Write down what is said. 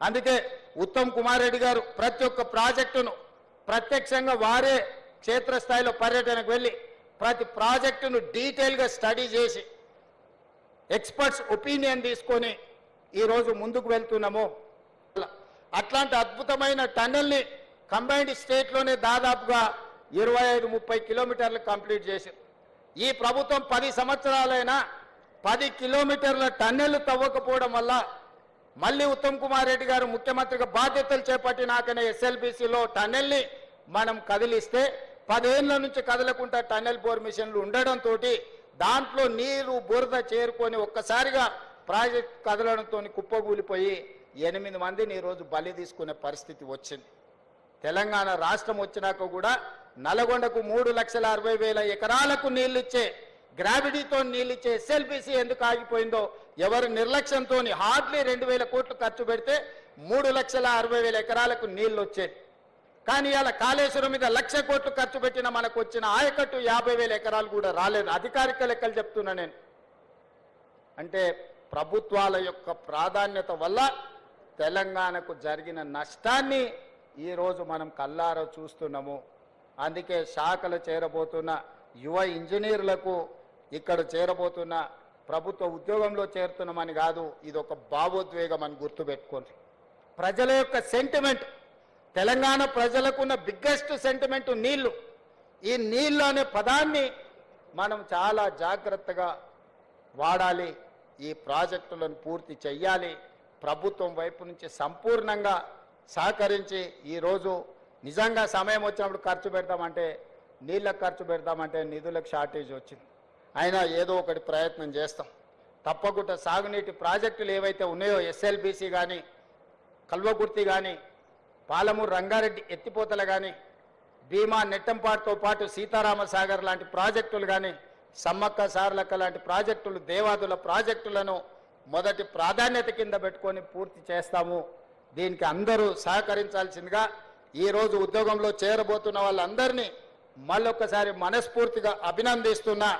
అందుకే ఉత్తమ్ కుమార్ రెడ్డి గారు ప్రతి ఒక్క ప్రాజెక్టును ప్రత్యక్షంగా వారే క్షేత్రస్థాయిలో పర్యటనకు వెళ్ళి ప్రతి ప్రాజెక్టును డీటెయిల్గా స్టడీ చేసి ఎక్స్పర్ట్స్ ఒపీనియన్ తీసుకొని ఈరోజు ముందుకు వెళ్తున్నాము. అట్లాంటి అద్భుతమైన టన్నెల్ని కంబైన్డ్ స్టేట్లోనే దాదాపుగా ఇరవై ఐదు ముప్పై కిలోమీటర్లు కంప్లీట్ చేసింది ఈ ప్రభుత్వం పది సంవత్సరాలైనా పది కిలోమీటర్ల టన్నెల్ తవ్వకపోవడం వల్ల మళ్ళీ ఉత్తమ్ కుమార్ రెడ్డి గారు ముఖ్యమంత్రిగా బాధ్యతలు చేపట్టినాకనే ఎస్ఎల్బిసిలో టన్నెల్ని మనం కదిలిస్తే పదేళ్ళ నుంచి కదలకుండా టన్నెల్ బోర్ మిషన్లు ఉండడంతో దాంట్లో నీరు బురద చేరుకొని ఒక్కసారిగా ప్రాజెక్ట్ కదలడంతో కుప్పగూలిపోయి ఎనిమిది మందిని ఈరోజు బలి తీసుకునే పరిస్థితి వచ్చింది. తెలంగాణ రాష్ట్రం వచ్చినాక కూడా నల్గొండకు మూడు లక్షల అరవై వేల ఎకరాలకు నీళ్ళిచ్చే గ్రావిటీతో నీళ్ళిచ్చే ఎస్ఎల్బిసి ఎందుకు ఆగిపోయిందో ఎవరు నిర్లక్ష్యంతో హార్డ్లీ రెండు వేల కోట్లు ఖర్చు పెడితే మూడు లక్షల అరవై వేల ఎకరాలకు నీళ్ళు వచ్చేది. కానీ ఇలా కాళేశ్వరం మీద లక్ష కోట్లు ఖర్చు పెట్టిన మనకు వచ్చిన ఆయకట్టు యాభై వేల ఎకరాలు కూడా రాలేదు. అధికారిక లెక్కలు చెప్తున్నా నేను. అంటే ప్రభుత్వాల యొక్క ప్రాధాన్యత వల్ల తెలంగాణకు జరిగిన నష్టాన్ని ఈరోజు మనం కల్లారో చూస్తున్నాము. అందుకే శాఖలు చేరబోతున్న యువ ఇంజనీర్లకు ఇక్కడ చేరబోతున్న ప్రభుత్వ ఉద్యోగంలో చేరుతున్నామని కాదు ఇది ఒక భావోద్వేగం అని గుర్తుపెట్టుకోండి. ప్రజల యొక్క సెంటిమెంట్ తెలంగాణ ప్రజలకున్న బిగ్గెస్ట్ సెంటిమెంట్ నీళ్ళు ఈ నీళ్ళు అనే పదాన్ని మనం చాలా జాగ్రత్తగా వాడాలి ఈ ప్రాజెక్టులను పూర్తి చెయ్యాలి ప్రభుత్వం వైపు నుంచి సంపూర్ణంగా సహకరించి ఈరోజు నిజంగా సమయం వచ్చినప్పుడు ఖర్చు పెడతామంటే నీళ్ళకు ఖర్చు పెడతామంటే నిధులకు షార్టేజ్ వచ్చింది. అయినా ఏదో ఒకటి ప్రయత్నం చేస్తాం. తప్పకుండా సాగునీటి ప్రాజెక్టులు ఏవైతే ఉన్నాయో ఎస్ఎల్బిసి కానీ కల్వకుర్తి కానీ పాలమూరు రంగారెడ్డి ఎత్తిపోతలు కానీ భీమా నెట్టంపాటుతో పాటు సీతారామ సాగర్ లాంటి ప్రాజెక్టులు కానీ సమ్మక్క సార్లక్క లాంటి ప్రాజెక్టులు దేవాదుల ప్రాజెక్టులను మొదటి ప్రాధాన్యత కింద పెట్టుకొని పూర్తి చేస్తాము. దీనికి అందరూ సహకరించాల్సిందిగా ఈరోజు ఉద్యోగంలో చేరబోతున్న వాళ్ళందరినీ మళ్ళొక్కసారి మనస్ఫూర్తిగా అభినందిస్తున్నా.